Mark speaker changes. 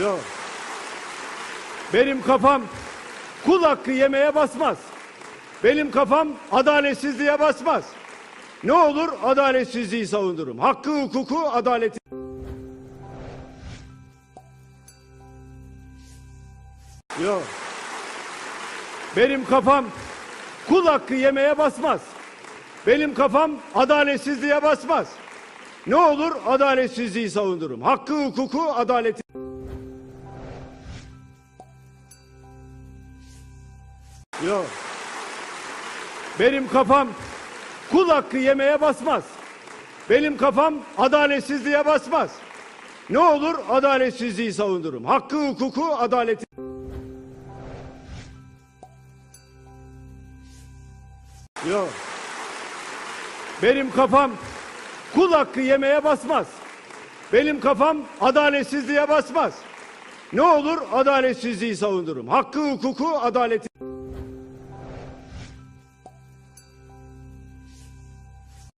Speaker 1: Yok. Benim kafam kul hakkı yemeye basmaz. Benim kafam adaletsizliğe basmaz. Ne olur adaletsizliği savunurum. Hakkı, hukuku, adaleti. Yok. Benim kafam kul hakkı yemeye basmaz. Benim kafam adaletsizliğe basmaz. Ne olur adaletsizliği savunurum. Hakkı, hukuku, adaleti. Yok. Benim kafam kul hakkı yemeye basmaz. Benim kafam adaletsizliğe basmaz. Ne olur adaletsizliği savunurum. Hakkı, hukuku, adaleti. Yok. Benim kafam kul hakkı yemeye basmaz. Benim kafam adaletsizliğe basmaz. Ne olur adaletsizliği savunurum. Hakkı, hukuku, adaleti.